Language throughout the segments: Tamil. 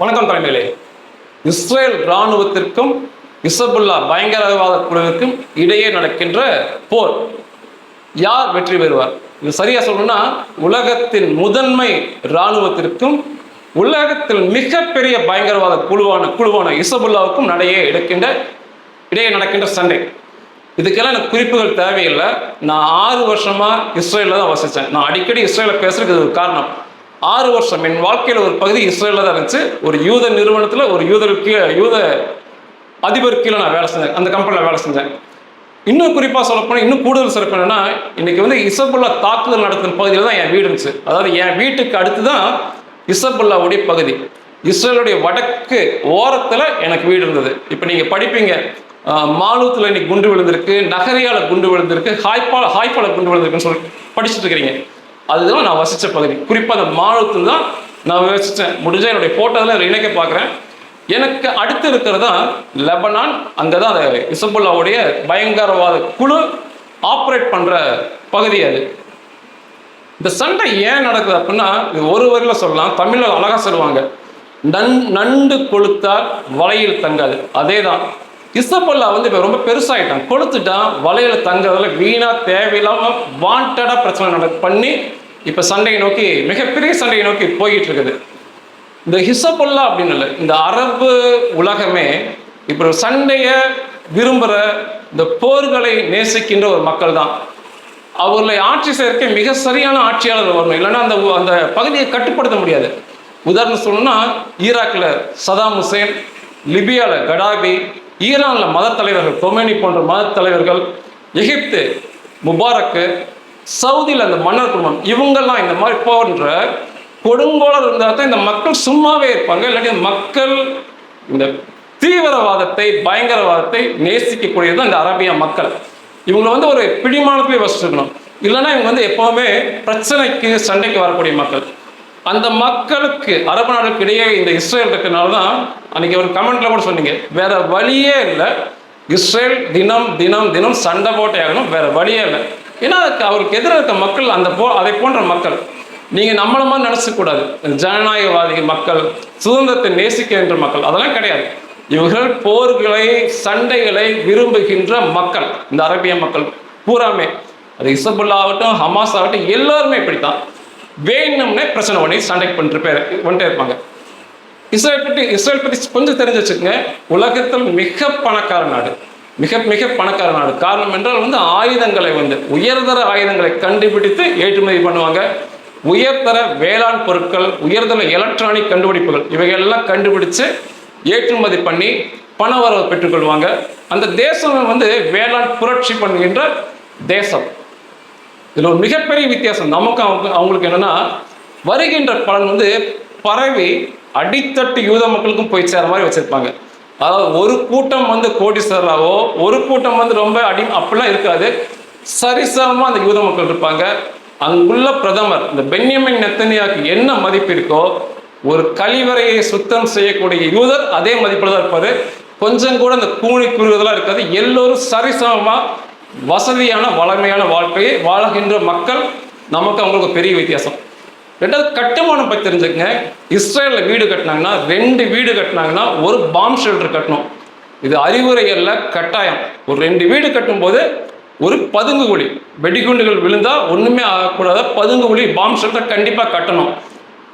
வணக்கம் தலைமையிலே. இஸ்ரேல் இராணுவத்திற்கும் இசபுல்லா பயங்கரவாத குழுவிற்கும் இடையே நடக்கின்ற போர். யார் வெற்றி பெறுவார்? இது சரியா சொல்லணும்னா உலகத்தின் முதன்மை இராணுவத்திற்கும் உலகத்தில் மிகப்பெரிய பயங்கரவாத குழுவான குழுவான இசபுல்லாவுக்கும் நடையே எடுக்கின்ற இடையே நடக்கின்ற சண்டை. இதுக்கெல்லாம் எனக்கு குறிப்புகள் தேவையில்லை. நான் ஆறு வருஷமா இஸ்ரேலில் தான் வசித்தேன் நான் அடிக்கடி இஸ்ரேலில் பேசுறதுக்கு இது ஒரு காரணம். ஆறு வருஷம் என் வாழ்க்கையில் ஒரு பகுதி இஸ்ரேலில் தான் இருந்துச்சு. ஒரு யூத நிறுவனத்தில் ஒரு யூதருக்கு யூத அதிபர் கீழே நான் வேலை செஞ்சேன். அந்த கம்பெனியில் வேலை செஞ்சேன். இன்னும் குறிப்பாக சொல்லப்போனால் இன்னும் கூடுதல் சிறப்பு என்னென்னா இன்றைக்கி வந்து இசபுல்லா தாக்குதல் நடத்தின பகுதியில் தான் என் வீடு இருந்துச்சு. அதாவது என் வீட்டுக்கு அடுத்து தான் இசபுல்லாவுடைய பகுதி. இஸ்ரேலுடைய வடக்கு ஓரத்தில் எனக்கு வீடு இருந்தது. இப்போ நீங்கள் படிப்பீங்க மாலூத்தில் இன்னைக்கு குண்டு விழுந்திருக்கு நகரியால குண்டு விழுந்திருக்கு ஹாய்பால் ஹாய்பால குண்டு விழுந்திருக்குன்னு சொல்லி படிச்சுட்டு இருக்கிறீங்க. அதுதான் நான் வசித்த பகுதி. குறிப்பாக அந்த மாநிலத்தில் தான் நான் வசித்தேன் முடிஞ்ச என்னுடைய ஃபோட்டோவில் இணைக்க பார்க்குறேன். எனக்கு அடுத்து இருக்கிறது தான் லெபனான். அங்கே தான் அந்த இசபுல்லாவுடைய பயங்கரவாத குழு ஆப்ரேட் பண்ணுற பகுதி அது. இந்த சண்டை ஏன் நடக்குது அப்படின்னா இது ஒரு வரியில் சொல்லலாம். தமிழில் அழகாக சொல்லுவாங்க. நன் நண்டு கொளுத்தால் வலையில் தங்காது அதே தான் இசபல்லா வந்து இப்போ ரொம்ப பெருசாகிட்டான் கொளுத்துட்டான். வலையில் தங்கிறதுல வீணாக தேவையில்லாமல் வாண்டடாக பிரச்சனை நட பண்ணி இப்போ சண்டையை நோக்கி மிகப்பெரிய சண்டையை நோக்கி போய்கிட்டு இருக்குது இந்த ஹிசபுல்லா அப்படின்னு இல்லை இந்த அரபு உலகமே இப்போ ஒரு சண்டையை விரும்புகிற இந்த போர்களை நேசிக்கின்ற ஒரு மக்கள் தான் அவர்களை ஆட்சி செய்யறதுக்கு மிக சரியான ஆட்சியாளர் வரணும். இல்லைன்னா அந்த அந்த பகுதியை கட்டுப்படுத்த முடியாது. உதாரணம் சொல்லணும்னா ஈராக்கில் சதாம் ஹுசேன் லிபியாவில் கடாபி ஈரானில் மத தலைவர்கள் கொமேனி போன்ற மத தலைவர்கள் எகிப்து முபாரக்கு சவுதியில் அந்த மன்னர் குடும்பம் இவங்கெல்லாம் இந்த மாதிரி போன்ற கொடுங்கோலர் இருந்தால் தான் இந்த மக்கள் சும்மாவே இருப்பாங்க. இல்லாட்டி இந்த மக்கள் இந்த தீவிரவாதத்தை பயங்கரவாதத்தை நேசிக்கக்கூடியது தான் இந்த அரபிய மக்கள். இவங்களை வந்து ஒரு பிடிமானத்திலே வசிச்சிருக்கணும். இல்லைன்னா இவங்க வந்து எப்போவுமே பிரச்சனைக்கு சண்டைக்கு வரக்கூடிய மக்கள். அந்த மக்களுக்கு அரபு நாடுகளுக்கு இடையே இந்த இஸ்ரேல் இருக்கிறனால தான் அன்றைக்கி ஒரு கமெண்ட்ல கூட சொன்னீங்க. வேற வழியே இல்லை. இஸ்ரேல் தினம் தினம் தினம் சண்டை போட்டே ஆகணும். வேற வழியே இல்லை. ஏன்னா அதுக்கு அவருக்கு எதிராக இருக்க மக்கள் அந்த போ அதை போன்ற மக்கள். நீங்க நம்மள மாதிரி நினைச்ச ஜனநாயகவாதி மக்கள் சுதந்திரத்தை நேசிக்கின்ற மக்கள் அதெல்லாம் கிடையாது. இவர்கள் போர்களை சண்டைகளை விரும்புகின்ற மக்கள். இந்த அரபிய மக்கள் பூராமே. அது இசபுல்லா ஆகட்டும் ஹமாஸ் ஆகட்டும் எல்லாருமே இப்படித்தான். வேணும்னே பிரச்சனை பண்ணி சண்டைக்கு பண்ணிட்டு பேர் வந்துட்டே இருப்பாங்க. இஸ்ரேல் பற்றி இஸ்ரேல் பற்றி கொஞ்சம் தெரிஞ்சு வச்சுக்கோங்க உலகத்தில் மிக பணக்கார நாடு. மிக மிக பணக்கார நாடு. காரணம் என்றால் வந்து ஆயுதங்களை வந்து உயர்தர ஆயுதங்களை கண்டுபிடித்து ஏற்றுமதி பண்ணுவாங்க. உயர்தர வேளாண் பொருட்கள் உயர்தர எலக்ட்ரானிக் கண்டுபிடிப்புகள் இவைகள்லாம் கண்டுபிடிச்சு ஏற்றுமதி பண்ணி பண வரவு பெற்றுக்கொள்வாங்க. அந்த தேசம் வந்து வேளாண் புரட்சி பண்ணுகின்ற தேசம். இதில் ஒரு மிகப்பெரிய வித்தியாசம். நமக்கு அவங்க அவங்களுக்கு என்னென்னா வருகின்ற பலன் வந்து பரவி அடித்தட்டு யூத மக்களுக்கும் போய் சேர மாதிரி வச்சுருப்பாங்க. அதாவது ஒரு கூட்டம் வந்து கோடீஸ்வரராகவோ ஒரு கூட்டம் வந்து ரொம்ப அடி அப்படிலாம் இருக்காது. சரிசமமாக அந்த யூத மக்கள் இருப்பாங்க. அங்குள்ள பிரதமர் இந்த பென்யமின் நெத்தனியாக்கு என்ன மதிப்பு இருக்கோ ஒரு கழிவறையை சுத்தம் செய்யக்கூடிய யூதர் அதே மதிப்பில் தான் இருப்பார். கொஞ்சம் கூட அந்த கூணி குறுவதெல்லாம் இருக்காது. எல்லோரும் சரிசமமாக வசதியான வளமையான வாழ்க்கையை வாழ்கின்ற மக்கள் நமக்கு அவங்களுக்கு பெரிய வித்தியாசம். ரெண்டாவது கட்டுமானம் பற்றி தெரிஞ்சுக்கங்க. இஸ்ரேலில் வீடு கட்டினாங்கன்னா ரெண்டு வீடு கட்டினாங்கன்னா ஒரு பாம் ஷெல்டர் கட்டணும். இது அறிவுரைகளில் கட்டாயம். ஒரு ரெண்டு வீடு கட்டும்போது ஒரு பதுங்கு குழி வெடிகுண்டுகள் விழுந்தால் ஒன்றுமே ஆகக்கூடாத. பதுங்கு குழி பாம் ஷெல்டர் கண்டிப்பாக கட்டணும்.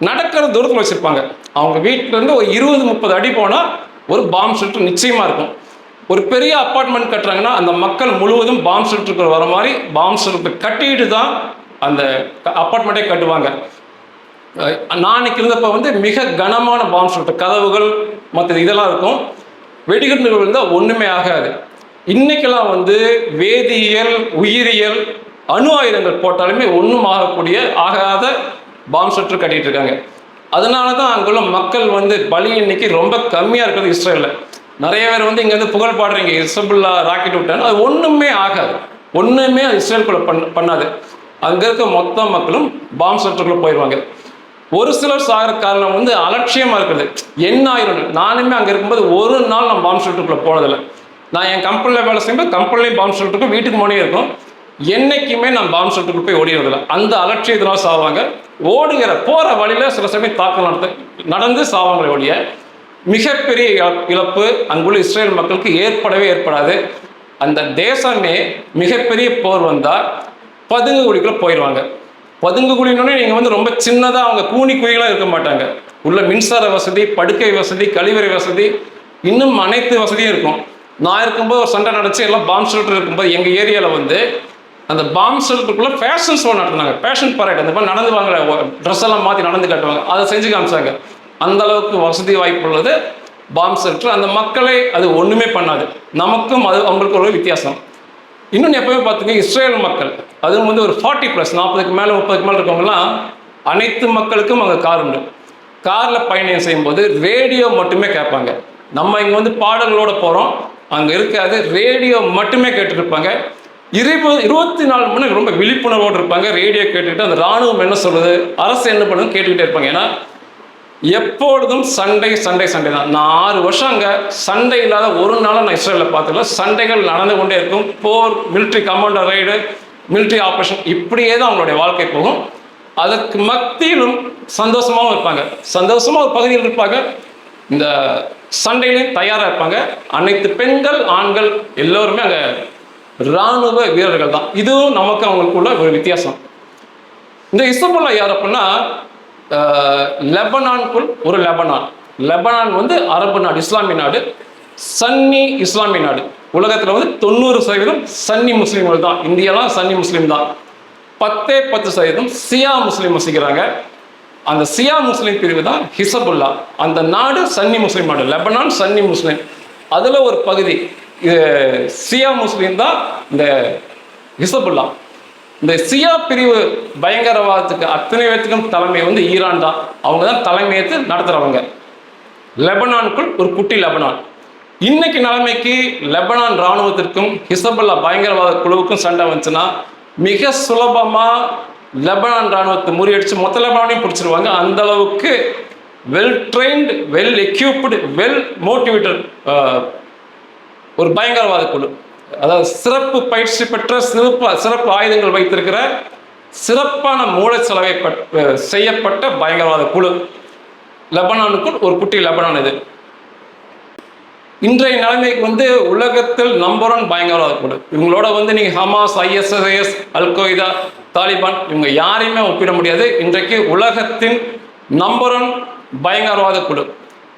நடக்கிற தூரத்தில் வச்சுருப்பாங்க. அவங்க வீட்டிலேருந்து ஒரு இருபது முப்பது அடி போனால் ஒரு பாம் ஷெல்டர் நிச்சயமாக இருக்கும். ஒரு பெரிய அப்பார்ட்மெண்ட் கட்டுறாங்கன்னா அந்த மக்கள் முழுவதும் பாம்ப் ஷெல்டருக்கு வர மாதிரி பாம்ப் ஷெல்டர் கட்டிட்டு தான் அந்த அப்பார்ட்மெண்ட்டே கட்டுவாங்க. நாளைக்கு நான் வந்து மிக கனமான பாம்ப் ஷெல்டர் கதவுகள் மற்ற இதெல்லாம் இருக்கும். வெடிகுண்டுகள் இருந்தால் ஒன்றுமே ஆகாது. இன்னைக்கெல்லாம் வந்து வேதியியல் உயிரியல் அணு ஆயுதங்கள் போட்டாலுமே ஒன்றும் ஆகக்கூடிய ஆகாத பாம்ப் ஷெல்டர் கட்டிகிட்டு இருக்காங்க. அதனால தான் அங்குள்ள மக்கள் வந்து பலி எண்ணிக்கை ரொம்ப கம்மியாக இருக்கிறது இஸ்ரேலில். நிறைய பேர் வந்து இங்கேருந்து புகழ் பாடுறீங்க. இசபுல்லா ராக்கெட் விட்டாங்க அது ஒன்றுமே ஆகாது. ஒன்றுமே அது இஸ்ரேலுக்குள்ள பண்ண பண்ணாது. அங்கே இருக்க மொத்த மக்களும் பாம்பு ஷெல்டருக்குள்ள போயிடுவாங்க ஒரு சிலர் சாகிற காரணம் வந்து அலட்சியமாக இருக்கிறது. என்ன ஆயிரம்? நானுமே அங்கே இருக்கும்போது ஒரு நாள் நான் பாம்பு ஷெல்டருக்குள்ள போனதில்லை. நான் என் கம்பெனியில் வேலை செய்யும்போது கம்பெனிலையும் பாம்பு ஷெல்டருக்கும் வீட்டுக்கு முன்னே இருக்கும். என்னைக்குமே நான் பாம்பு ஷெல்டருக்குள்ள போய் ஓடிடுறதில்ல. அந்த அலட்சியத்தினால் சாவாங்க. ஓடுகிற போகிற வழியில் சில சமயம் தாக்கம் நடத்து நடந்து சாவாங்களே ஒழிய மிகப்பெரிய இழப்பு அங்குள்ள இஸ்ரேல் மக்களுக்கு ஏற்படவே ஏற்படாது. அந்த தேசமே மிகப்பெரிய போர் வந்தால் பதுங்கு குழிக்குள்ள போயிடுவாங்க பதுங்கு குழினோடனே நீங்கள் வந்து ரொம்ப சின்னதாக அவங்க கூனி குழிகளாக இருக்க மாட்டாங்க. உள்ள மின்சார வசதி படுக்கை வசதி கழிவறை வசதி இன்னும் அனைத்து வசதியும் இருக்கும். நான் இருக்கும்போது ஒரு சண்டை நடந்துச்சு எல்லாம் பாம்பு ஷெல்டர் இருக்கும்போது எங்கள் ஏரியாவில் வந்து அந்த பாம்பு ஷெல்டருக்குள்ளே ஃபேஷன் ஷோ நடத்துனாங்க. ஃபேஷன் பரேட் அந்த மாதிரி நடந்து வாங்க ட்ரெஸ் எல்லாம் மாற்றி நடந்து காட்டுவாங்க. அதை செஞ்சு காமிச்சாங்க. அந்த அளவுக்கு வசதி வாய்ப்பு உள்ளது பாம்பு இருக்குது அந்த மக்களை அது ஒன்றுமே பண்ணாது. நமக்கும் அது அவங்களுக்கு ஒரு வித்தியாசம். இன்னொன்று எப்பவுமே பார்த்துங்க இஸ்ரேல் மக்கள் அதுவும் வந்து ஒரு ஃபார்ட்டி ப்ளஸ் நாற்பதுக்கு மேலே முப்பதுக்கு மேலே இருக்கவங்கலாம் அனைத்து மக்களுக்கும் அங்கே கார் உண்டு. காரில் பயணம் செய்யும்போது ரேடியோ மட்டுமே கேட்பாங்க. நம்ம இங்கே வந்து பாடல்களோடு போகிறோம் அங்கே இருக்காது ரேடியோ மட்டுமே கேட்டுருப்பாங்க இருப்பாங்க. இருபது இருபத்தி நாலு மணி ரொம்ப விழிப்புணர்வோடு இருப்பாங்க. ரேடியோ கேட்டுக்கிட்டு அந்த ராணுவம் என்ன சொல்கிறது அரசு என்ன பண்ணுன்னு கேட்டுக்கிட்டே இருப்பாங்க. ஏன்னா எப்பொழுதும் சண்டை சண்டை சண்டை தான். நான் ஆறு வருஷம் அங்கே சண்டை இல்லாத ஒரு நாளும் நான் இஸ்ரேலில் பார்த்துக்கல. சண்டைகள் நடந்து கொண்டே இருக்கும். போர் military commander raid military operation இப்படியே தான் அவங்களுடைய வாழ்க்கை போகும். அதற்கு மத்தியிலும் சந்தோஷமாகவும் இருப்பாங்க. சந்தோஷமாக ஒரு பகுதியில் இருப்பாங்க. இந்த சண்டையிலையும் தயாராக இருப்பாங்க. அனைத்து பெண்கள் ஆண்கள் எல்லோருமே அங்கே இராணுவ வீரர்கள் தான். இதுவும் நமக்கு அவங்களுக்குள்ள ஒரு வித்தியாசம். இந்த இஸ்ரபுல்லா யார் அப்படின்னா லெபனான்குள் ஒரு லெபனான். லெபனான் வந்து அரபு நாடு இஸ்லாமிய நாடு சன்னி இஸ்லாமிய நாடு. உலகத்தில் வந்து தொண்ணூறு சதவீதம் சன்னி முஸ்லீம்கள் தான். இந்தியாலாம் சன்னி முஸ்லீம் தான். பத்தே பத்து சதவீதம் சியா முஸ்லீம் வசிக்கிறாங்க. அந்த சியா முஸ்லீம் பிரிவு தான் ஹிசபுல்லா. அந்த நாடு சன்னி முஸ்லீம் நாடு. Lebanon Sunni Muslim. அதில் ஒரு பகுதி இது சியா முஸ்லீம் தான் இந்த ஹிசபுல்லா. இந்த சியா பிரிவு பயங்கரவாதத்துக்கு அத்தனை பேத்துக்கும் தலைமை வந்து ஈரான் தான். அவங்க தான் தலைமையேற்று நடத்துகிறவங்க லெபனானுக்குள் ஒரு குட்டி லெபனான். இன்னைக்கு நிலைமைக்கு லெபனான் இராணுவத்திற்கும் ஹிசபுல்லா பயங்கரவாத குழுவுக்கும் சண்டை வந்துச்சுன்னா மிக சுலபமாக லெபனான் இராணுவத்தை முறியடிச்சு மொத்த லெபனானையும் பிடிச்சிருவாங்க. அந்த அளவுக்கு well trained well equipped well motivated ஒரு பயங்கரவாத குழு. அதாவது சிறப்பு பயிற்சி பெற்ற சிறப்பு சிறப்பு ஆயுதங்கள் வைத்திருக்கிற சிறப்பான மூளைச்சலவை பட்- செய்யப்பட்ட பயங்கரவாத குழு. லெபனானுக்குள் ஒரு குட்டி லெபனான் இது. இன்றைய நிலைமைக்கு வந்து உலகத்தில் நம்பர் ஒன் பயங்கரவாத குழு. இவங்களோட வந்து நீங்க ஹமாஸ் ஐஎஸ்எஸ்ஐஎஸ் அல்கொய்தா தாலிபான் இவங்க யாரையுமே ஒப்பிட முடியாது. இன்றைக்கு உலகத்தின் நம்பர் ஒன் பயங்கரவாத குழு.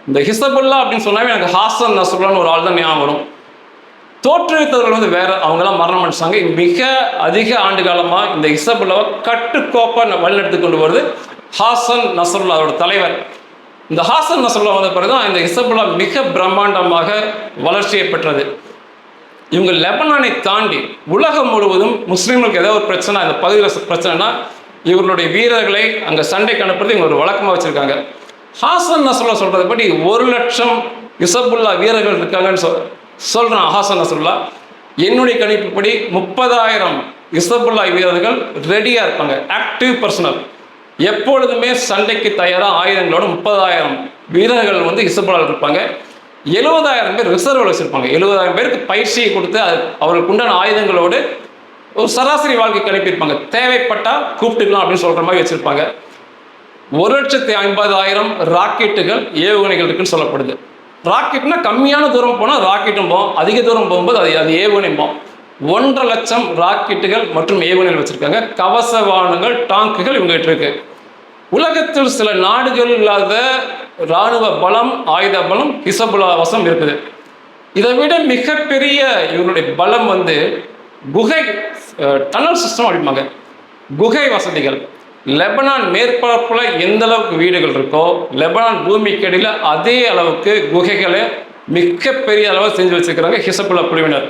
இந்த ஹிசபுல்லா அப்படின்னு சொன்னாவே எனக்கு ஹாசன் நசுல்லான்னு ஒரு ஆள் தான் ஞாபகம் வரும். தோற்றுவித்தவர்கள் வந்து வேற அவங்கெல்லாம் மரணம் அடிச்சாங்க மிக அதிக ஆண்டு காலமா இந்த இசபுல்லாவை கட்டுக்கோப்பா வழிநடத்தி கொண்டு வருது ஹாசன் நசருல்லா அவரோட தலைவர். இந்த ஹாசன் நசருல்லா வந்த பிறகுதான் இந்த இசபுல்லா மிக பிரம்மாண்டமாக வளர்ச்சியை பெற்றது. இவங்க லெபனானை தாண்டி உலகம் முழுவதும் முஸ்லீம்களுக்கு ஏதாவது ஒரு பிரச்சனை அந்த பகுதியில் பிரச்சனைனா இவர்களுடைய வீரர்களை அங்கே சண்டைக்கு அனுப்புறது இவங்க ஒரு வழக்கமாக வச்சுருக்காங்க. ஹாசன் நசருல்லா சொல்றது படி ஒரு லட்சம் இசபுல்லா வீரர்கள் இருக்காங்கன்னு சொல் சொல்கிறான் ஹாசன் நசருல்லா என்னுடைய கணிப்புப்படி முப்பதாயிரம் இசபுல்லா வீரர்கள் ரெடியாக இருப்பாங்க ஆக்டிவ் பர்சனல் எப்பொழுதுமே சண்டைக்கு தயாராக ஆயுதங்களோட முப்பதாயிரம் வீரர்கள் வந்து இசபுல்லாவில் இருப்பாங்க. எழுபதாயிரம் பேர் ரிசர்வில் வச்சுருப்பாங்க. எழுபதாயிரம் பேருக்கு பயிற்சியை கொடுத்து அது அவர்களுக்கு உண்டான ஆயுதங்களோடு ஒரு சராசரி வாழ்க்கைக்கு அனுப்பியிருப்பாங்க தேவைப்பட்டால் கூப்பிட்டுக்கலாம் அப்படின்னு சொல்கிற மாதிரி வச்சுருப்பாங்க. ஒரு லட்சத்தி ஐம்பதாயிரம் ராக்கெட்டுகள் ஏவுகணைகள் இருக்குன்னு சொல்லப்படுது. ராக்கெட்னா கம்மியான தூரம் போனால் ராக்கெட்டும் போகும். அதிக தூரம் போகும்போது அது அது ஏவுகணை போகும். ஒன்றரை லட்சம் ராக்கெட்டுகள் மற்றும் ஏவுகணைகள் வச்சுருக்காங்க. கவச வாகனங்கள் டாங்குகள் இவங்ககிட்ட இருக்கு. உலகத்தில் சில நாடுகள் இல்லாத இராணுவ பலம் ஆயுத பலம் ஹிசபுலா வசம் இருக்குது. இதை விட மிகப்பெரிய இவங்களுடைய பலம் வந்து குகை டனல் சிஸ்டம் அப்படிம்பாங்க. குகை வசதிகள். லெபனான் மேற்பரப்புல எந்த அளவுக்கு வீடுகள் இருக்கோ லெபனான் பூமிக்கு அடியில் அதே அளவுக்கு குகைகளை மிகப்பெரிய அளவில் செஞ்சு வச்சிருக்கிறாங்க ஹிசபுல்லா குழுவினர்.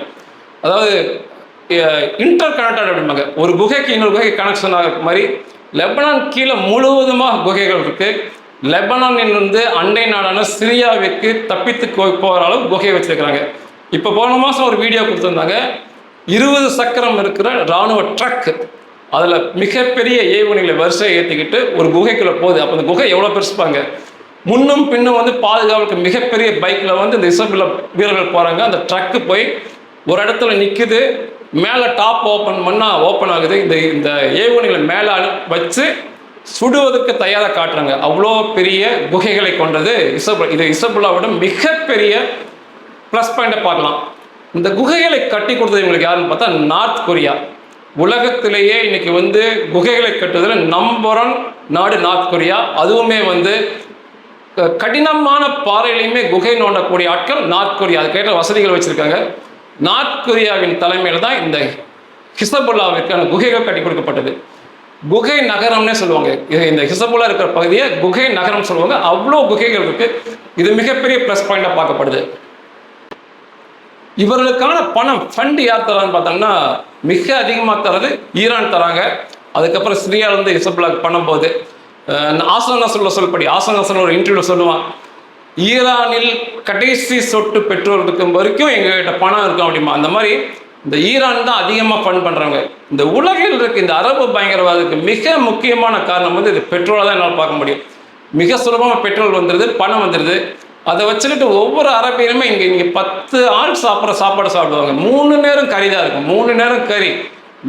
அதாவது இன்டர் கனெக்டட் அப்படிம்பாங்க. ஒரு குகைக்கு இன்னொரு குகைக்கு கனெக்ஷன் ஆகிற மாதிரி லெபனான் கீழே முழுவதுமாக குகைகள் இருக்கு. லெபனானில் வந்து அண்டை நாடான சிரியாவிற்கு தப்பித்து போகிற அளவு குகையை வச்சிருக்கிறாங்க. இப்போ போன மாதம் ஒரு வீடியோ கொடுத்துருந்தாங்க. இருபது சக்கரம் இருக்கிற ராணுவ ட்ரக் அதில் மிகப்பெரிய ஏவுகணைகளை வரிசையை ஏற்றிக்கிட்டு ஒரு குகைக்குள்ளே போகுது. அப்போ அந்த குகை எவ்வளோ பெருசுப்பாங்க முன்னும் பின்னும் வந்து பாதுகாப்புக்கு மிகப்பெரிய பைக்கில் வந்து இந்த இசபில் வீரர்கள் போகிறாங்க அந்த ட்ரக்கு போய் ஒரு இடத்துல நிற்குது மேலே டாப் ஓப்பன் பண்ணால் ஓப்பன் ஆகுது. இந்த இந்த ஏவுகணைகளை மேலே வச்சு சுடுவதற்கு தயாராக காட்டுறாங்க. அவ்வளோ பெரிய குகைகளை கொண்டது இசபுல் இது இசபுல்லாவோட மிகப்பெரிய ப்ளஸ் பாயிண்டை பார்க்கலாம். இந்த குகைகளை கட்டி கொடுத்தது இவங்களுக்கு யாருன்னு பார்த்தா நார்த் கொரியா. உலகத்திலேயே இன்னைக்கு வந்து குகைகளை கட்டுவதில் நம்பர் ஒன் நாடு நார்த் கொரியா. அதுவுமே வந்து க- கடினமான பாறையிலையுமே குகை நோண்டக்கூடிய ஆட்கள் நார்த் கொரியா. அதுக்கேற்ற வசதிகள் வச்சிருக்காங்க. நார்த் கொரியாவின் தலைமையில் தான் இந்த ஹிசபுல்லாவிற்கான குகைகள் கட்டி கொடுக்கப்பட்டது. குகை நகரம்னே சொல்லுவாங்க. இது இந்த ஹிசபுல்லா இருக்கிற பகுதியை குகை நகரம் சொல்லுவாங்க. அவ்வளோ குகைகள் இருக்கு. இது மிகப்பெரிய ப்ளஸ் பாயிண்டாக பார்க்கப்படுது. இவர்களுக்கான பணம் ஃபண்ட் யார் தரான்னு பார்த்தோம்னா மிக அதிகமாக தரது ஈரான் தராங்க. அதுக்கப்புறம் சிரியாவிலேருந்து இசபுல்லாக்கு பணம் போகுது. ஆசன சொல்ல சொல்படி ஆசன் சொல்ல ஒரு இன்டர்வியூ சொல்லுவான் ஈரானில் கடைசி சொட்டு பெற்றோர் இருக்கும் வரைக்கும் எங்ககிட்ட பணம் இருக்கும் அப்படிமா அந்த மாதிரி இந்த ஈரான் தான் அதிகமாக ஃபண்ட் பண்ணுறாங்க இந்த உலகில் இருக்க இந்த அரபு பயங்கரவாதத்துக்கு மிக முக்கியமான காரணம் வந்து இது பெட்ரோலை தான் என்னால் பார்க்க முடியும். மிக சுலபமாக பெட்ரோல் வந்துடுது பணம் வந்துடுது அதை வச்சுக்கிட்டு ஒவ்வொரு அரபியருமே இங்கே இங்கே பத்து ஆள் சாப்பிட்ற சாப்பாடு சாப்பிடுவாங்க. மூணு நேரம் கறி தான் இருக்கும். மூணு நேரம் கறி.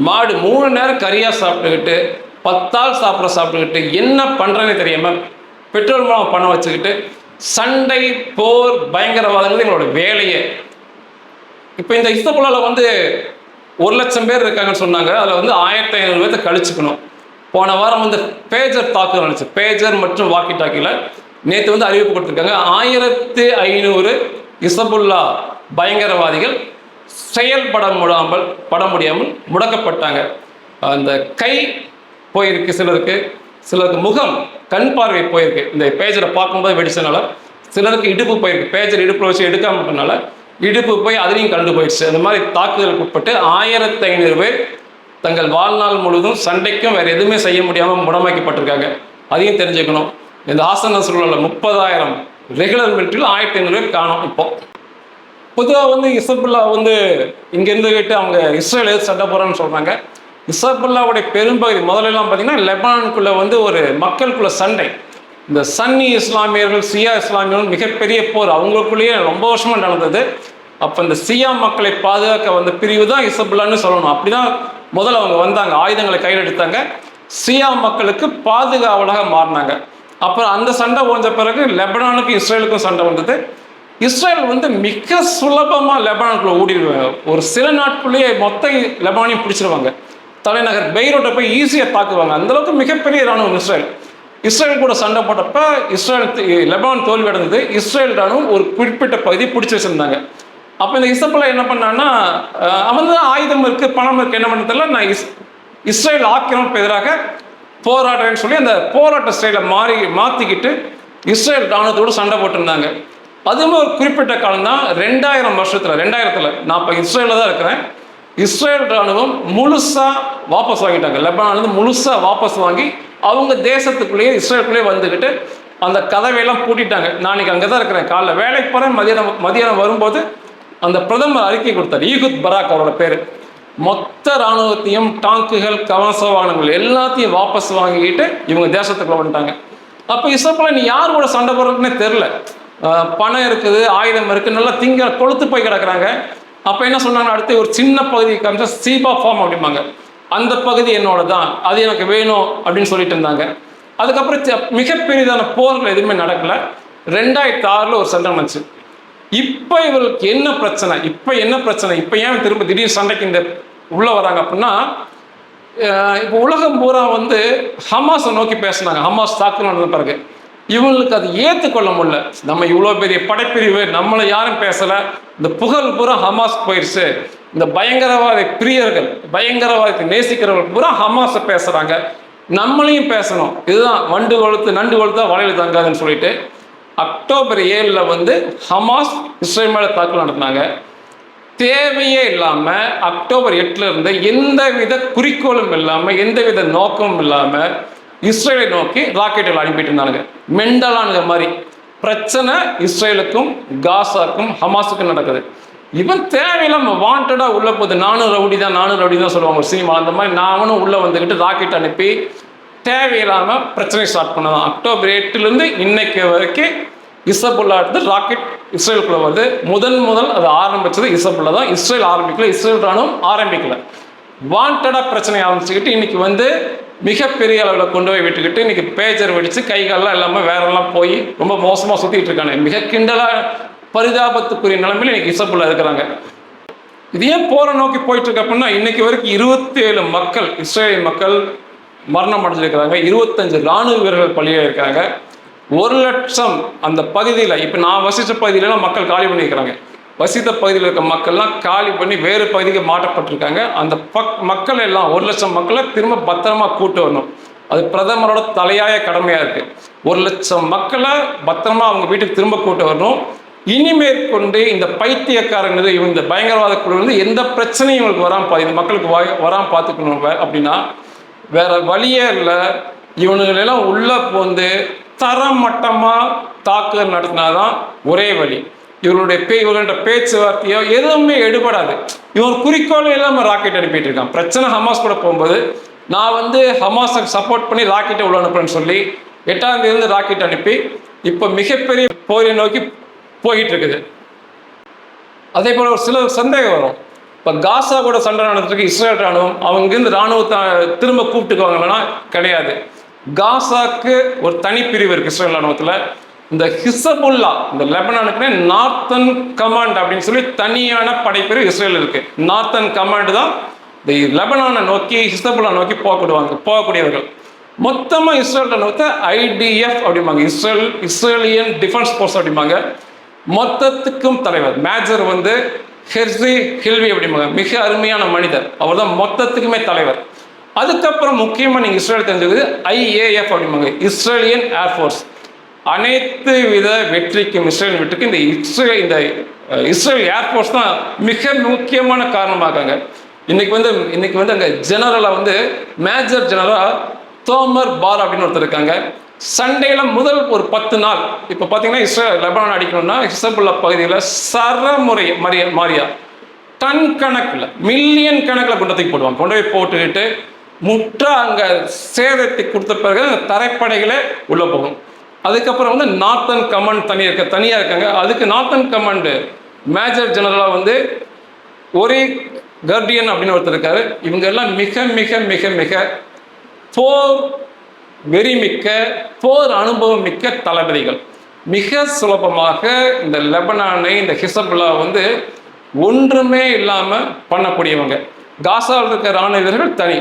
மாடு மூணு நேரம் கறியாக சாப்பிட்டுக்கிட்டு பத்தாள் சாப்பிட்ற சாப்பிட்டுக்கிட்டு என்ன பண்ணுறேன்னு தெரியாமல் பெட்ரோல் மூலம் பணம் வச்சுக்கிட்டு சண்டை போர் பயங்கரவாதங்கள் எங்களோட வேலையே. இப்போ இந்த இஸ்தபுல்லால வந்து ஒரு லட்சம் பேர் இருக்காங்கன்னு சொன்னாங்க. அதில் வந்து ஆயிரத்தி ஐநூறு பேர்த்த கழிச்சுக்கணும். போன வாரம் வந்து பேஜர் தாக்குதல் நடந்துச்சு. பேஜர் மற்றும் வாக்கி டாக்கியில் நேற்று வந்து அறிவிப்பு கொடுத்துருக்காங்க. ஆயிரத்து ஐநூறு இசபுல்லா பயங்கரவாதிகள் செயல்பட முடாமல் பட முடியாமல் முடக்கப்பட்டாங்க. அந்த கை போயிருக்கு சிலருக்கு. சிலருக்கு முகம் கண் பார்வை போயிருக்கு. இந்த பேஜரை பார்க்கும்போது வெடிச்சனால சிலருக்கு இடுப்பு போயிருக்கு. பேஜர் இடுப்பில் வச்சு எடுக்காம பண்ணனால இடுப்பு போய் அதுலேயும் கண்டு போயிடுச்சு. அந்த மாதிரி தாக்குதலுக்கு உட்பட்டு ஆயிரத்தி ஐநூறு பேர் தங்கள் வாழ்நாள் முழுவதும் சண்டைக்கும் வேறு எதுவுமே செய்ய முடியாமல் முடமாக்கப்பட்டிருக்காங்க. அதையும் தெரிஞ்சுக்கணும். இந்த ஆசன சூழலில் முப்பதாயிரம் ரெகுலர் மிலிட்ரியில் ஆயிரத்தி ஐநூறு பேர் காணும் இப்போ. பொதுவாக வந்து இசபுல்லா வந்து இங்கேருந்து கேட்டு அவங்க இஸ்ரேல் எது சண்டை போகிறான்னு சொல்கிறாங்க இசபுல்லாவுடைய பெரும்பகுதி முதல்லலாம் பார்த்தீங்கன்னா லெபனானுக்குள்ளே வந்து ஒரு மக்களுக்குள்ள சண்டை. இந்த சன்னி இஸ்லாமியர்கள் சியா இஸ்லாமியர்கள் மிகப்பெரிய போர். அவங்களுக்குள்ளேயே ரொம்ப வருஷமாக நடந்தது. அப்போ இந்த சியா மக்களை பாதுகாக்க வந்த பிரிவு தான் இசபுல்லான்னு சொல்லணும். அப்படிதான் முதல்ல அவங்க வந்தாங்க ஆயுதங்களை கையில் எடுத்தாங்க. சியா மக்களுக்கு பாதுகாவலாக மாறினாங்க. அப்புறம் அந்த சண்டை ஓஞ்ச பிறகு லெபனானுக்கும் இஸ்ரேலுக்கும் சண்டை வந்தது. இஸ்ரேல் வந்து மிக சுலபமாக லெபனானுக்குள்ள ஓடிடுவாங்க. ஒரு சில நாட்குள்ளேயே மொத்த லெபனானையும் பிடிச்சிருவாங்க. தலைநகர் பெய்ரோட்டை போய் ஈஸியாக தாக்குவாங்க. அந்த அளவுக்கு மிகப்பெரிய ராணுவம் இஸ்ரேல். இஸ்ரேல் கூட சண்டை போட்டப்ப இஸ்ரேல் லெபான் லெபனான் தோல்வி அடைந்தது இஸ்ரேல் ராணுவம் ஒரு குறிப்பிட்ட பகுதி பிடிச்சி வச்சிருந்தாங்க. அப்போ இந்த இசப்பல என்ன பண்ணான்னா அவன் தான் ஆயுதம் இருக்குது பணம் இருக்குது என்ன பண்ண தெரியல நான் இஸ் இஸ்ரேல் ஆக்கிரமிப்பு எதிராக போராடுறேன்னு சொல்லி அந்த போராட்ட ஸ்டைலை மாறி மாற்றிக்கிட்டு இஸ்ரேல் ராணுவத்தோடு சண்டை போட்டிருந்தாங்க. அதுவுமே ஒரு குறிப்பிட்ட காலம் தான் ரெண்டாயிரம் வருஷத்தில் ரெண்டாயிரத்தில் நான் இப்போ இஸ்ரேலில் தான் இருக்கிறேன். இஸ்ரேல் ராணுவம் முழுசாக வாபஸ் வாங்கிட்டாங்க. லெபனான்லேருந்து முழுசாக வாபஸ் வாங்கி அவங்க தேசத்துக்குள்ளேயே இஸ்ரேலுக்குள்ளேயே வந்துக்கிட்டு அந்த கதவையெல்லாம் பூட்டிட்டாங்க. நான் இன்னைக்கு அங்கே தான் இருக்கிறேன். காலைல வேலைக்கு போகிறேன் மதியானம் மதியானம் வரும்போது அந்த பிரதமர் அறிக்கை கொடுத்தார். ஈகுத் பராக் அவரோட பேர். மொத்த இராணுவத்தையும் டாங்குகள் கவச வாகனங்கள் எல்லாத்தையும் வாபஸ் வாங்கிக்கிட்டு இவங்க தேசத்துக்குள்ள வந்துட்டாங்க. அப்போ இசப்பில் நீ யார் கூட சண்டை போடுறதுன்னே தெரில பணம் இருக்குது ஆயுதம் இருக்குது நல்லா திங்க கொளுத்து போய் கிடக்குறாங்க. அப்போ என்ன சொன்னாங்க? அடுத்து ஒரு சின்ன பகுதி காமிச்சா சீபா ஃபார்ம் அப்படிம்பாங்க. அந்த பகுதி என்னோட தான் அது எனக்கு வேணும் அப்படின்னு சொல்லிட்டு இருந்தாங்க. அதுக்கப்புறம் மிகப்பெரியதான போர்கள் எதுவுமே நடக்கலை. ரெண்டாயிரத்தி ஆறில் ஒரு சண்டை நடந்துச்சு. இப்போ இவர்களுக்கு என்ன பிரச்சனை? இப்போ என்ன பிரச்சனை? இப்போ ஏன் திரும்ப திடீர் சண்டைக்கு இந்த உள்ளே வராங்க அப்படின்னா இப்போ உலகம் பூரா வந்து ஹமாஸை நோக்கி பேசுனாங்க. ஹமாஸ் தாக்குதல் நடந்த பிறகு. இவங்களுக்கு அது ஏற்றுக்கொள்ள முடியல. நம்ம இவ்வளோ பெரிய படைப்பிரிவு நம்மளை யாரும் பேசலை. இந்த புகழ் பூரா ஹமாஸ் போயிடுச்சு இந்த பயங்கரவாத பிரியர்கள் பயங்கரவாதத்தை நேசிக்கிறவர்கள் பூரா ஹமாஸை பேசுகிறாங்க நம்மளையும் பேசணும். இதுதான் வண்டு கொளுத்து நண்டு கொளுத்தா வளையல் தங்காதுன்னு சொல்லிட்டு அக்டோபர் ஏழில் வந்து ஹமாஸ் இஸ்ரேல் மேலே தாக்குதல் நடத்தினாங்க. தேவையே இல்லாமல் அக்டோபர் எட்டுல இருந்து எந்தவித குறிக்கோளும் இல்லாமல் எந்த வித நோக்கமும் இல்லாமல் இஸ்ரேலை நோக்கி ராக்கெட்டுகள் அனுப்பிட்டு இருந்தானுங்க. மெண்டலானுங்க மாதிரி. பிரச்சனை இஸ்ரேலுக்கும் காசாக்கும் ஹமாஸுக்கும் நடக்குது. இவன் தேவையில்லாம வாண்டடாக உள்ள போகுது. நானும் ரவுடி தான் நானும் ரவுடி தான் சொல்லுவாங்க ஒரு சினிமா. அந்த மாதிரி நானும் உள்ளே வந்துக்கிட்டு ராக்கெட் அனுப்பி தேவையில்லாமல் பிரச்சனை ஸ்டார்ட் பண்ணதான். அக்டோபர் எட்டுலேருந்து இன்னைக்கு வரைக்கும் இசபுல்லா எடுத்து ராக்கெட் இஸ்ரேலுக்குள்ள வருது. முதன் முதல் அது ஆரம்பிச்சது இசபுல்லா தான். இஸ்ரேல் ஆரம்பிக்கல இஸ்ரேல் ராணுவம் ஆரம்பிக்கல. வாண்டடாக பிரச்சனை ஆரம்பிச்சுக்கிட்டு இன்னைக்கு வந்து மிகப்பெரிய அளவில் கொண்டு போய் விட்டுக்கிட்டு இன்னைக்கு பேஜர் வெடித்து கைகாலெலாம் இல்லாமல் வேறெல்லாம் போய் ரொம்ப மோசமாக சுற்றிட்டு இருக்காங்க. மிக கிண்டலாக பரிதாபத்துக்குரிய நிலைமையில் இன்னைக்கு இசப்புள்ள இருக்கிறாங்க. இது ஏன் போகிற நோக்கி போயிட்டு இருக்கு அப்படின்னா இன்னைக்கு வரைக்கும் இருபத்தி ஏழு மக்கள் இஸ்ரேல் மக்கள் மரணம் அடைஞ்சிருக்கிறாங்க. இருபத்தஞ்சு ராணுவ வீரர்கள் பள்ளியில் இருக்காங்க ஒரு லட்சம் அந்த பகுதியில் இப்போ நான் வசித்த பகுதியிலலாம் மக்கள் காலி பண்ணியிருக்கிறாங்க. வசித்த பகுதியில் இருக்க மக்கள்லாம் காலி பண்ணி வேறு பகுதிக்கு மாற்றப்பட்டிருக்காங்க. அந்த பக் மக்கள் எல்லாம் ஒரு லட்சம் மக்களை திரும்ப பத்திரமா கூட்டு வரணும். அது பிரதமரோட தலையாய கடமையாக இருக்குது ஒரு லட்சம் மக்களை பத்திரமா அவங்க வீட்டுக்கு திரும்ப கூட்டு வரணும். இனிமேற்கொண்டு இந்த பைத்தியக்காரங்க இவங்க இந்த பயங்கரவாத குழு வந்து எந்த பிரச்சனையும் இவங்களுக்கு வராம பா- இந்த மக்களுக்கு வா- வராமல் பார்த்துக்கணும். அப்படின்னா வேற வழியே இல்லை. இவனுங்களெல்லாம் போந்து போந்து தரமட்டமா தாக்குதல் நடத்தினாதான் ஒரே வழி. இவர்களுடைய பே இவர்கள்ட்ட பேச்சுவார்த்தையோ எதுவுமே எடுபடாது. இவன் குறிக்கோளும் இல்லாமல் ராக்கெட் அனுப்பிட்டு இருக்கான் பிரச்சனை ஹமாஸ் கூட போகும்போது நான் வந்து ஹமாஸை சப்போர்ட் பண்ணி ராக்கெட்டை உள்ள அனுப்புறேன்னு சொல்லி எட்டாம் தேதி ராக்கெட் அனுப்பி இப்போ மிகப்பெரிய போரை நோக்கி போயிட்டு இருக்குது அதே போல் ஒரு சில சந்தேகம் வரும். இப்போ காசா கூட சண்டை நடந்துருக்கு இஸ்ரேல் ராணுவம் அவங்க இருந்து ராணுவத்தை திரும்ப கூப்பிட்டுக்குவாங்கன்னா கிடையாது. காசாக்கு ஒரு தனிப்பிரிவு இருக்குது இருக்கு இஸ்ரேல் ராணுவத்தில். இந்த ஹிசபுல்லா இந்த லெபனானுக்குனே நார்த்தன் கமாண்ட் அப்படின்னு சொல்லி தனியான படைப்பிரிவு இஸ்ரேல் இருக்கு. நார்த்தன் கமாண்ட் தான் இந்த லெபனானை நோக்கி ஹிசபுல்லா நோக்கி போகக்கூடுவாங்க போகக்கூடியவர்கள். மொத்தமாக இஸ்ரேல் ராணுவத்தை ஐடிஎஃப் அப்படிம்பாங்க. இஸ்ரேல் இஸ்ரேலியன் டிஃபென்ஸ் ஃபோர்ஸ் அப்படிம்பாங்க. மொத்தத்துக்கும் தலைவர் மேஜர் வந்து ஹெர்சி ஹில்வி அப்படிம்பாங்க. மிக அருமையான மனிதர். அவர் தான் மொத்தத்துக்குமே தலைவர். அதுக்கப்புறம் முக்கியமாக நீங்கள் இஸ்ரேல் தெரிஞ்சது ஐஏஎஃப் அப்படிம்பாங்க. இஸ்ரேலியன் ஏர்ஃபோர்ஸ் அனைத்து வித வெற்றிக்கும் இஸ்ரேல் வெற்றிக்கும் இந்த இஸ்ரேல் இந்த இஸ்ரேல் ஏர்ஃபோர்ஸ் தான் மிக முக்கியமான காரணமாகாங்க. இன்னைக்கு வந்து இன்னைக்கு வந்து அங்கே ஜெனரலாக வந்து மேஜர் ஜெனரலாக தோமர் பார் அப்படின்னு ஒருத்தர் இருக்காங்க. சண்டேல முதல் ஒரு பத்து நாள் இப்போ பார்த்தீங்கன்னா இஸ்ரேல் லெபனான் அடிக்கணும்னா ஹிசபுல்லா பகுதியில் சரமுறை மரிய மாரியா. டன் கணக்கில் மில்லியன் கணக்கில் குண்டத்துக்கு போடுவாங்க. கொண்டு போய் போட்டுக்கிட்டு முற்ற அங்கே சேதத்தை கொடுத்த பிறகு அந்த தரைப்படைகளே உள்ளே போகும். அதுக்கப்புறம் வந்து நார்த்தன் கமாண்ட் தனியாக இருக்க தனியாக இருக்காங்க. அதுக்கு நார்த்தன் கமாண்டு மேஜர் ஜெனரலாக வந்து ஒரே கர்டியன் அப்படின்னு ஒருத்தர் இருக்காரு. இவங்க எல்லாம் மிக மிக மிக மிக போர் வெறிமிக்க போர் அனுபவம் மிக்க தளபதிகள். மிக சுலபமாக இந்த லெபனானை இந்த ஹிசபுல்லா வந்து ஒன்றுமே இல்லாமல் பண்ணக்கூடியவங்க. காசாவில் இருக்கிற ராணுவ வீரர்கள் தனி.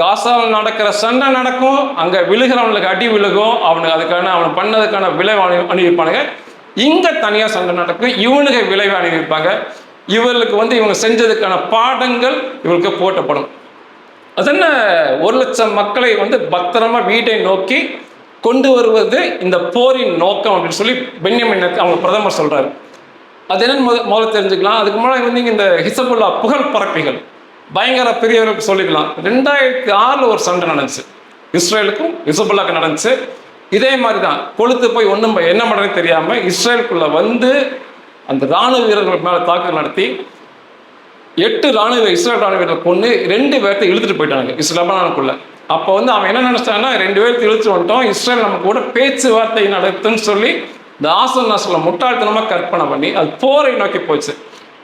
காசாவில் நடக்கிற சண்டை நடக்கும் அங்கே விழுகிறவனுக்கு அடி விழுகும் அவனுக்கு அதுக்கான அவன் பண்ணதுக்கான விளைவு அணி அணிவிப்பானுங்க. இங்கே தனியாக சண்டை நடக்கும் இவனுக்கு விளைவு அணிவிப்பாங்க. இவர்களுக்கு வந்து இவங்க செஞ்சதுக்கான பாடங்கள் இவங்களுக்கு போட்டப்படும் அதென்ன ஒரு லட்சம் மக்களை வந்து பத்திரமா வீட்டை நோக்கி கொண்டு வருவது இந்த போரின் நோக்கம் அப்படின்னு சொல்லி பென்யமின் அவங்க பிரதமர் சொல்றாரு. அது என்னன்னு முத முதல்ல தெரிஞ்சுக்கலாம். அதுக்கு முன்னாடி வந்து இந்த ஹிசபுல்லா புகழ் பரப்பிகள். பயங்கர பெரியவர்களுக்கு சொல்லிக்கலாம். ரெண்டாயிரத்தி ஆறில் ஒரு சண்டை நடந்துச்சு. இஸ்ரேலுக்கும் ஹிசபுல்லாக்கு நடந்துச்சு. இதே மாதிரி தான் கொளுத்து போய் ஒன்றும் என்ன பண்ணுறதுன்னு தெரியாமல் இஸ்ரேலுக்குள்ளே வந்து அந்த ராணுவ வீரர்கள் மேலே தாக்குதல் நடத்தி எட்டு ராணுவ இஸ்ரேல் ராணுவ வீரர்கள் கொண்டு ரெண்டு பேர்த்தை இழுத்துட்டு போயிட்டாங்க இஸ்ரேபனானுக்குள்ளே அப்போ வந்து அவன் என்ன நினைச்சான்னா ரெண்டு பேர்த்து இழுத்து வந்துட்டோம் இஸ்ரேல் நம்ம கூட பேச்சுவார்த்தை நடத்துன்னு சொல்லி இந்த ஆசன் நாசில் முட்டாள்தனமாக கற்பனை பண்ணி அது போரை நோக்கி போச்சு.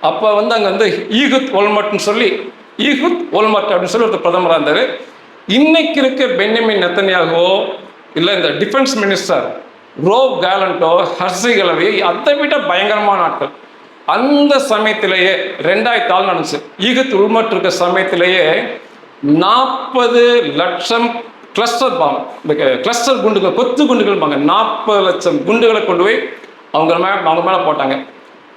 அப்போ வந்து அங்கே வந்து ஈகுத் ஒல்மட்னு சொல்லி ஈகுத் ஓல்மார்ட் அப்படின்னு சொல்லி ஒருத்தர் பிரதமராக இருந்தார். இன்னைக்கு இருக்க பென்னமின் நெத்தனியாகவோ இல்லை இந்த டிஃபென்ஸ் மினிஸ்டர் ரோவ் கேலண்டோ ஹர்சி கலவி அதை விட பயங்கரமான ஆட்கள். அந்த சமயத்திலேயே ரெண்டாயிரத்தி ஆள் நடந்துச்சு. ஈகத் உள்மட்டு இருக்க சமயத்திலேயே நாற்பது லட்சம் கிளஸ்டர் பாம் இந்த கிளஸ்டர் குண்டுகள் கொத்து குண்டுகள்பாங்க நாற்பது லட்சம் குண்டுகளை கொண்டு போய் அவங்க மேலே அவங்க மேலே போட்டாங்க.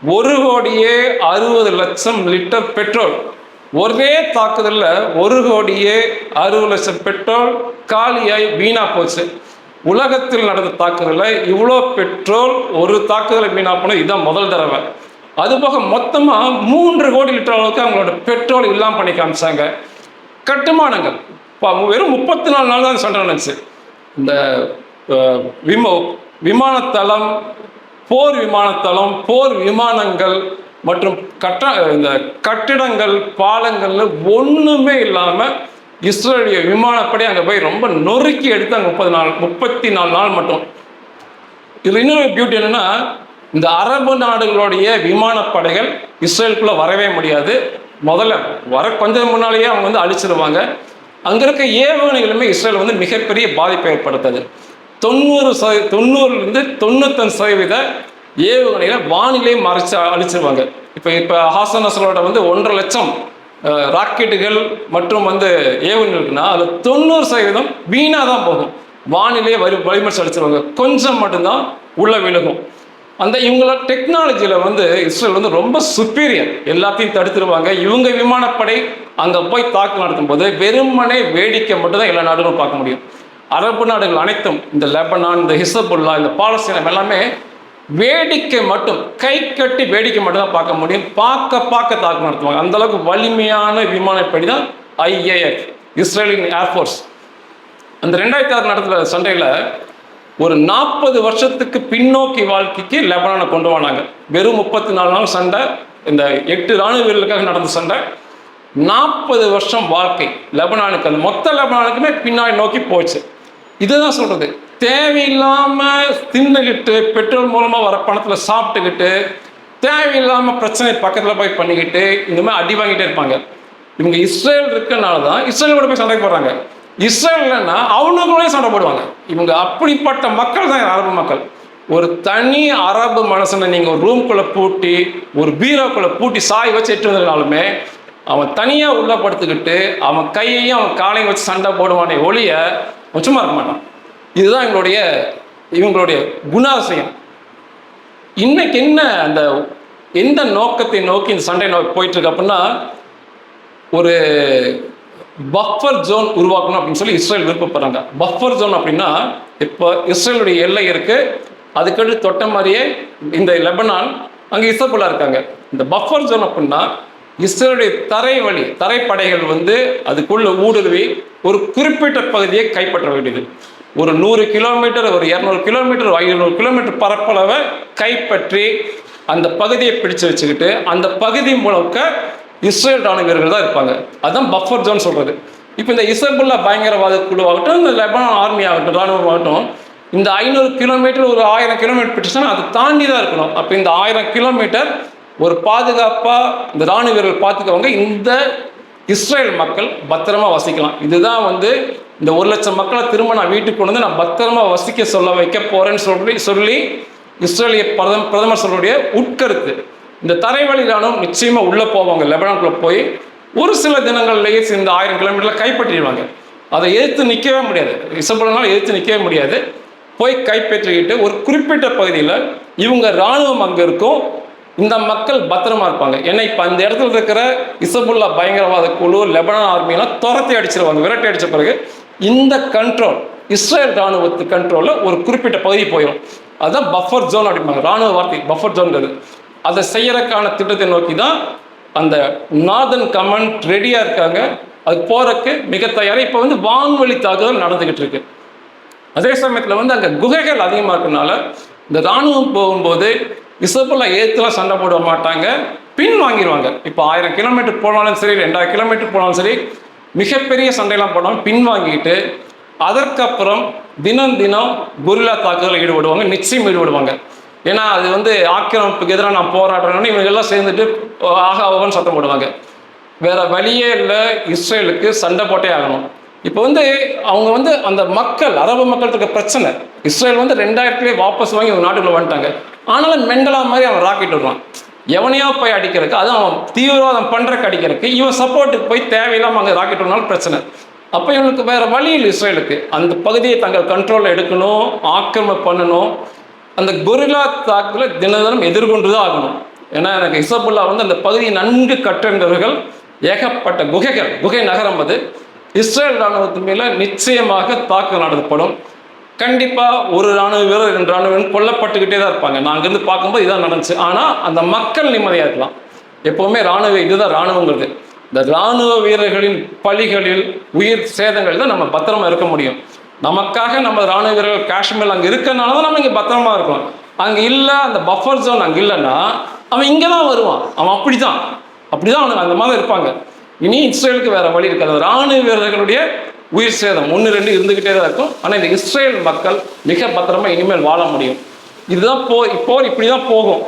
ஒரு கோடியே அறுபது லட்சம் லிட்டர் பெட்ரோல். ஒரே தாக்குதலில் ஒரு கோடியே அறுபது லட்சம் பெட்ரோல் காலியாய் வீணா போச்சு. உலகத்தில் நடந்த தாக்குதலில் இவ்வளோ பெட்ரோல் ஒரு தாக்குதலை வீணா போனால் இதுதான் முதல் தடவை. அதுபோக மொத்தமாக மூன்று கோடி லிட்டர் அளவுக்கு அவங்களோட பெட்ரோல் இல்லாமல் பண்ணி காமிச்சாங்க. கட்டுமானங்கள். இப்போ வெறும் முப்பத்தி நாலு நாள் தான் சண்டை நடந்துச்சு இந்த விமோ விமானத்தளம் போர் விமானத்தளம் போர் விமானங்கள் மற்றும் கட்ட இந்த கட்டிடங்கள் பாலங்கள்னு ஒன்றுமே இல்லாமல் இஸ்ரேலிய விமானப்படி அங்கே போய் ரொம்ப நொறுக்கி எடுத்து அங்கே முப்பது நாள் முப்பத்தி நாலு நாள் மட்டும். இதில் இன்னொரு பியூட்டி என்னன்னா இந்த அரபு நாடுகளுடைய விமானப்படைகள் இஸ்ரேலுக்குள்ளே வரவே முடியாது. முதல்ல வர கொஞ்சம் முன்னாலேயே அவங்க வந்து அழிச்சிருவாங்க. அங்கே இருக்க ஏவுகணைகளுமே இஸ்ரேல் வந்து மிகப்பெரிய பாதிப்பை ஏற்படுத்தது. தொண்ணூறு சதவீ தொண்ணூறுலேருந்து தொண்ணூத்தஞ்சு சதவீத ஏவுகணைகளை வானிலையை மறைச்சு அழிச்சிருவாங்க. இப்போ இப்போ ஹாசன் நசரோட வந்து ஒன்றரை லட்சம் ராக்கெட்டுகள் மற்றும் வந்து ஏவுகணை இருக்குன்னா அதில் தொண்ணூறு சதவீதம் வீணாக தான் போகும். வானிலையை வரி வழிமறிச்சு அழிச்சிருவாங்க. கொஞ்சம் மட்டும்தான் உள்ள விழுகும். அந்த இவங்கள டெக்னாலஜியில் வந்து இஸ்ரேல் வந்து ரொம்ப சுப்பீரியர் எல்லாத்தையும் தடுத்துருவாங்க. இவங்க விமானப்படை அங்கே போய் தாக்கு நடத்தும் போது வெறுமனே வேடிக்கை மட்டும்தான் எல்லா நாடுகளும் பார்க்க முடியும். அரபு நாடுகள் அனைத்தும் இந்த லெபனான் இந்த ஹிசபுல்லா இந்த பாலஸ்தீனம் எல்லாமே வேடிக்கை மட்டும் கை கட்டி வேடிக்கை மட்டும் தான் பார்க்க முடியும். பார்க்க பார்க்க தாக்கு நடத்துவாங்க. அந்த அளவுக்கு வலிமையான விமானப்படி தான் ஐஏஎஃப் இஸ்ரேலின் ஏர்ஃபோர்ஸ் அந்த ரெண்டாயிரத்தி ஆறு நடத்துல சண்டையில் ஒரு நாற்பது வருஷத்துக்கு பின்னோக்கி வாழ்க்கைக்கு லெபனானை கொண்டு வந்தாங்க. வெறும் முப்பத்தி நாலு நாள் சண்டை இந்த எட்டு ராணுவ வீரர்களுக்காக நடந்த சண்டை. நாற்பது வருஷம் வாழ்க்கை லெபனானுக்கு. அந்த மொத்த லெபனானுக்குமே பின்னாடி நோக்கி போச்சு. இதுதான் சொல்கிறது தேவையில்லாம தின்னுகிட்டு பெட்ரோல் மூலமா வர பணத்துல சாப்பிட்டுக்கிட்டு தேவையில்லாம பிரச்சனை பக்கத்துல போய் பண்ணிக்கிட்டு இந்த மாதிரி அடி வாங்கிட்டே இருப்பாங்க. இவங்க இஸ்ரேல் இருக்கனால தான் இஸ்ரேல் கூட போய் சண்டை போடுறாங்க. இஸ்ரேல் இல்லைன்னா அவனுக்குள்ளே சண்டை போடுவாங்க. இவங்க அப்படிப்பட்ட மக்கள் தான் அரபு மக்கள். ஒரு தனி அரபு மனசனை நீங்கள் ஒரு ரூம்குள்ளே பூட்டி ஒரு பீரோக்குள்ளே பூட்டி சாய் வச்சு எட்டு வந்ததுனாலுமே அவன் தனியாக உள்ள படுத்துக்கிட்டு அவன் கையையும் அவன் காலையும் வச்சு சண்டை போடுவானே ஒளிய சும்மா இருக்க மாட்டான். இதுதான் எங்களுடைய இவங்களுடைய குணாசயம் இன்னைக்கு என்ன அந்த எந்த நோக்கத்தை நோக்கி இந்த சண்டை நோக்கி போயிட்டு இருக்கு அப்படின்னா ஒரு பஃபர் ஜோன் உருவாக்கணும் அப்படின்னு சொல்லி இஸ்ரேல் விருப்பப்படுறாங்க. பஃபர் ஜோன் அப்படின்னா இப்போ இஸ்ரேலுடைய எல்லை இருக்கு அதுக்கடுத்து தொட்ட மாதிரியே இந்த லெபனான் அங்கே இசப்புல்லா இருக்காங்க. இந்த பஃபர் ஜோன் அப்படின்னா இஸ்ரேலுடைய தரை வழி தரைப்படைகள் வந்து அதுக்குள்ள ஊடுருவி ஒரு குறிப்பிட்ட பகுதியை கைப்பற்ற வேண்டியது. ஒரு நூறு கிலோமீட்டர் ஒரு இரநூறு கிலோமீட்டர் ஐநூறு கிலோமீட்டர் பரப்பளவை கைப்பற்றி அந்த பகுதியை பிடிச்சு வச்சுக்கிட்டு அந்த பகுதி முழுக்க இஸ்ரேல் ராணுவ வீரர்கள் தான் இருப்பாங்க. அதுதான் பஃபர் ஜோன் சொல்கிறது இப்போ இந்த இசபுல்லா பயங்கரவாத குழுவாகட்டும் இந்த லெபனான் ஆர்மி ஆகட்டும் ராணுவம் ஆகட்டும் இந்த ஐநூறு கிலோமீட்டர் ஒரு ஆயிரம் கிலோமீட்டர் பிடிச்சுன்னா அதை தாண்டி தான் இருக்கணும். அப்போ இந்த ஆயிரம் கிலோமீட்டர் ஒரு பாதுகாப்பாக இந்த ராணுவ வீரர்கள் பார்த்துக்கவங்க. இந்த இஸ்ரேல் மக்கள் பத்திரமா வசிக்கலாம். இதுதான் வந்து இந்த ஒரு லட்சம் மக்களை திரும்ப நான் வீட்டுக்கு கொண்டு வந்து நான் பத்திரமா வசிக்க சொல்ல வைக்க போறேன்னு சொல்லி சொல்லி இஸ்ரேலிய பிரதம பிரதமர் சொல்லுடைய உட்கருத்து. இந்த தரைவழி ராணுவம் நிச்சயமா உள்ள போவாங்க. லெபனான்குள்ள போய் ஒரு சில தினங்கள்லயே இந்த ஆயிரம் கிலோமீட்டர்ல கைப்பற்றிடுவாங்க. அதை எதிர்த்து நிற்கவே முடியாது. இசபுலனால எதிர்த்து நிற்கவே முடியாது. போய் கைப்பற்றிக்கிட்டு ஒரு குறிப்பிட்ட பகுதியில் இவங்க ராணுவம் அங்கே இருக்கும். இந்த மக்கள் பத்திரமா இருப்பாங்க. ஏன்னா இப்போ அந்த இடத்துல இருக்கிற இசபுல்லா பயங்கரவாத குழு லெபனான் ஆர்மியெல்லாம் துரத்தி அடிச்சிருவாங்க விரட்டி அடித்த பிறகு இந்த கண்ட்ரோல் இஸ்ரேல் ராணுவத்து கண்ட்ரோலில் ஒரு குறிப்பிட்ட பகுதி போயிடும் அதுதான் பஃபர் ஜோன் அப்படிம்பாங்க. ராணுவ வார்த்தை பஃபர் ஜோன்றது அதை செய்யறதுக்கான திட்டத்தை நோக்கி தான் அந்த நார்தன் கமாண்ட் ரெடியாக இருக்காங்க. அது போறதுக்கு மிக தயாராக இப்போ வந்து வான்வழி தாக்குதல் நடந்துகிட்டு இருக்கு. அதே சமயத்தில் வந்து அங்கே குகைகள் அதிகமாக இருக்கனால இந்த ராணுவம் போகும்போது இசப்பெல்லாம் ஏற்றுலாம் சண்டை போட மாட்டாங்க. பின் வாங்கிடுவாங்க இப்போ ஆயிரம் கிலோமீட்டர் போனாலும் சரி ரெண்டாயிரம் கிலோமீட்டர் போனாலும் சரி மிகப்பெரிய சண்டையெல்லாம் போடாமல் பின் வாங்கிட்டு அதற்கப்புறம் தினம் தினம் குரில்லா தாக்குதலில் ஈடுபடுவாங்க நிச்சயம் ஈடுபடுவாங்க. ஏன்னா அது வந்து ஆக்கிரமிப்புக்கு எதிராக நான் போராடுறேன்னு இவங்க எல்லாம் சேர்ந்துட்டு ஆக ஆகன்னு சத்தம் போடுவாங்க. வேற வழியே இல்லை இஸ்ரேலுக்கு சண்டை போட்டே ஆகணும். இப்போ வந்து அவங்க வந்து அந்த மக்கள் அரபு மக்களுக்கு இருக்க பிரச்சனை. இஸ்ரேல் வந்து ரெண்டாயிரத்துலேயே வாபஸ் வாங்கி அவங்க நாட்டுக்குள்ளே வந்துட்டாங்க. ஆனாலும் மெண்டலா மாதிரி அவன் ராக்கெட் விடுவான் எவனையோ போய் அடிக்கிறதுக்கு அதுவும் அவன் தீவிரவாதம் பண்ணுறக்கு அடிக்கிறதுக்கு இவன் சப்போர்ட்டுக்கு போய் தேவையில்லாமல் அங்கே ராக்கெட் விடனாலும் பிரச்சனை. அப்போ இவனுக்கு வேறு வழி இல்லை இஸ்ரேலுக்கு. அந்த பகுதியை தங்கள் கண்ட்ரோலில் எடுக்கணும் ஆக்கிரமம் பண்ணணும். அந்த கொரில்லா தாக்குதலை தின தினம் எதிர்கொண்டு தான் ஆகணும். ஏன்னா எனக்கு இசபுல்லா வந்து அந்த பகுதியை நன்கு கற்றறிந்தவர்கள் ஏகப்பட்ட குகைகள் குகை நகரம் அது. இஸ்ரேல் ராணுவத்து மேல நிச்சயமாக தாக்குதல் நடத்தப்படும். கண்டிப்பா ஒரு ராணுவ வீரர் ரெண்டு ராணுவ கொல்லப்பட்டுக்கிட்டே தான் இருப்பாங்க. நான் அங்கிருந்து பார்க்கும்போது இதான் நடந்துச்சு. ஆனா அந்த மக்கள் நிம்மதியா இருக்கலாம். எப்பவுமே ராணுவ இதுதான் ராணுவங்கிறது இந்த ராணுவ வீரர்களின் பலிகளில் உயிர் சேதங்கள் தான் நம்ம பத்திரமா இருக்க முடியும். நமக்காக நம்ம ராணுவ வீரர்கள் காஷ்மீர் அங்கே இருக்கனால தான் நம்ம இங்கே பத்திரமா இருக்கோம் அங்கே இல்லை அந்த பஃபர் ஜோன் அங்கே இல்லைன்னா அவன் இங்கே தான் வருவான். அவன் அப்படிதான். அப்படிதான் அவனுக்கு அந்த மாதிரி இருப்பாங்க. இனி இஸ்ரேலுக்கு வேற வழி இருக்காது. ராணுவ வீரர்களுடைய உயிர் சேதம். ஒன்று ரெண்டு இருந்துகிட்டே தான் இருக்கும். ஆனால் இந்த இஸ்ரேல் மக்கள் மிக பத்திரமா இனிமேல் வாழ முடியும். இதுதான் போ இப்போ இப்படி தான் போகும்.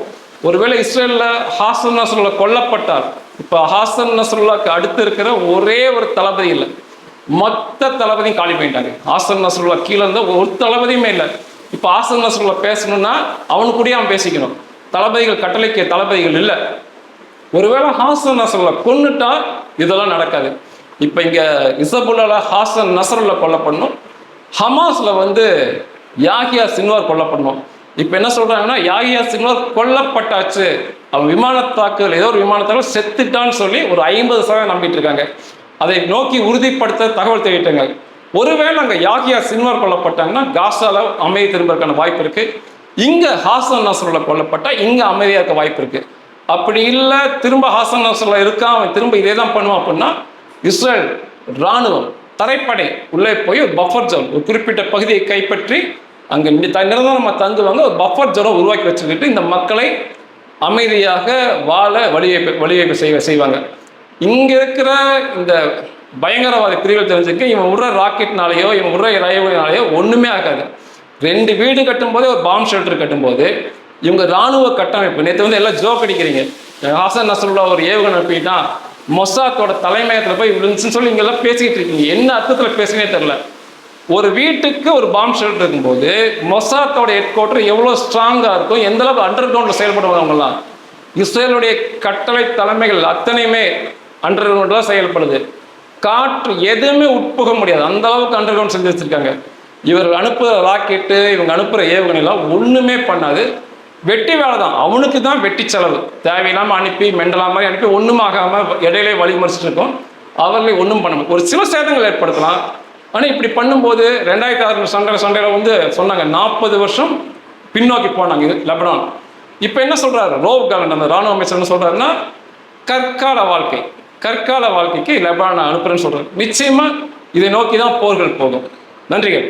ஒருவேளை இஸ்ரேலில் ஹாசன் நஸ்ருல்லா கொல்லப்பட்டார். இப்போ ஹாசன் நஸ்ருல்லாக்கு அடுத்து இருக்கிற ஒரே ஒரு தளபதி இல்லை. மொத்த தளபதியும் காலி பண்ணிட்டாங்க ஹாசன் நசருல்லா கீழே இருந்த ஒரு தளபதியுமே இல்லை. இப்போ ஹாசன் நசருல்லா பேசணும்னா அவனு கூடயே அவன் பேசிக்கணும். தளபதிகள் கட்டளைக்கு தளபதிகள் இல்லை. ஒருவேளை ஹாசன் நசருல்லா கொன்னுட்டா இதெல்லாம் நடக்காது. இப்போ இங்கே இசபுல்லால ஹாசன் நசருல்லா கொல்லப்படணும். ஹமாஸில் வந்து யாகியா சின்வார் கொல்லப்படணும். இப்போ என்ன சொல்கிறாங்கன்னா யாகியா சின்வார் கொல்லப்பட்டாச்சு. அவன் விமான தாக்குதல் ஏதோ ஒரு விமானத்தாக்குதல் செத்துட்டான்னு சொல்லி ஒரு ஐம்பது சதவீதம் நம்பிட்டு இருக்காங்க. அதை நோக்கி உறுதிப்படுத்த தகவல் தெரிவிட்டாங்க ஒருவேளை அங்கே யாகியா சின்வார் கொல்லப்பட்டாங்கன்னா காசால அமைதி திரும்பறதுக்கான வாய்ப்பு இருக்குது இங்கே ஹாசன் நசருல்லா கொல்லப்பட்டால் இங்கே அமைதியாக இருக்க வாய்ப்பு இருக்குது அப்படி இல்லை திரும்ப ஹாசன் நசருல்லா இருக்கான் அவன் திரும்ப இதே தான் பண்ணுவான் அப்படின்னா இஸ்ரேல் ராணுவம் தரைப்படை உள்ளே போய் ஒரு பஃபர் ஜோன் ஒரு குறிப்பிட்ட பகுதியை கைப்பற்றி அங்கே நிரந்தரமாக தங்குவாங்க ஒரு பஃபர் ஜோனை உருவாக்கி வச்சுக்கிட்டு இந்த மக்களை அமைதியாக வாழ வழியை வழியை செய்வ செய்வாங்க. இங்கே இருக்கிற இந்த பயங்கரவாத பிரிவுகள் தெரிஞ்சுக்க இவன் விடுற ராக்கெட்னாலேயோ இவன் விடுற ரயில்னாலேயோ ஒன்றுமே ஆகாது. ரெண்டு வீடு கட்டும்போதே ஒரு பாம் ஷெல்டர் கட்டும்போது இவங்க ராணுவ கட்டமைப்பு. நேற்று வந்து எல்லாம் ஜோக் அடிக்கிறீங்க. ஹாசன் நசருல்லா ஒரு ஏவுகணை போயிட்டான் மொசாத்தோட தலைமையகத்தில் போய் விழுந்துச்சுன்னு சொல்லி இங்கெல்லாம் பேசிக்கிட்டு இருக்கீங்க. என்ன அர்த்தத்தில் பேசுனே தெரில ஒரு வீட்டுக்கு ஒரு பாம் ஷெல்டர் இருக்கும்போது மொசாத்தோட ஹெட் குவார்டர் எவ்வளோ ஸ்ட்ராங்காக இருக்கும் எந்த அளவுக்கு அண்டர் கிரவுண்டில் செயல்படுவாங்க அவங்கலாம் இஸ்ரேலுடைய கட்டளை தலைமைகள் அத்தனையுமே அண்டர் கிரவுண்டில் தான் செயல்படுது. காற்று எதுவுமே உட்புக முடியாது. அந்த அளவுக்கு அண்டர் கிரவுண்ட் செஞ்சு வச்சுருக்காங்க. இவர் அனுப்புகிற ராக்கெட்டு இவங்க அனுப்புகிற ஏவுகணைலாம் ஒன்றுமே பண்ணாது. வெட்டி வேலை தான். அவனுக்கு தான் வெட்டி செலவு. தேவையில்லாமல் அனுப்பி மெண்டலா மாதிரி அனுப்பி ஒன்றும் ஆகாமல் இடையிலே வழிமறிச்சிட்டு இருக்கோம் அவர்களை ஒன்றும் பண்ண முடியும் ஒரு சில சேதங்கள் ஏற்படுத்தலாம். ஆனால் இப்படி பண்ணும்போது ரெண்டாயிரத்தி ஆறு சண்டை சண்டையில் வந்து சொன்னாங்க நாற்பது வருஷம் பின்னோக்கி போனாங்க இது லெபனான். இப்போ என்ன சொல்கிறாரு ரோவ் காலன் அந்த ராணுவ அமைச்சர் என்ன சொல்கிறாருன்னா கற்கால வாழ்க்கை கற்கால வாழ்க்கைக்கு லெபனான் அனுப்புறேன்னு சொல்றாரு. நிச்சயமாக இதை நோக்கி தான் போர்கள் போகும். நன்றிகள்.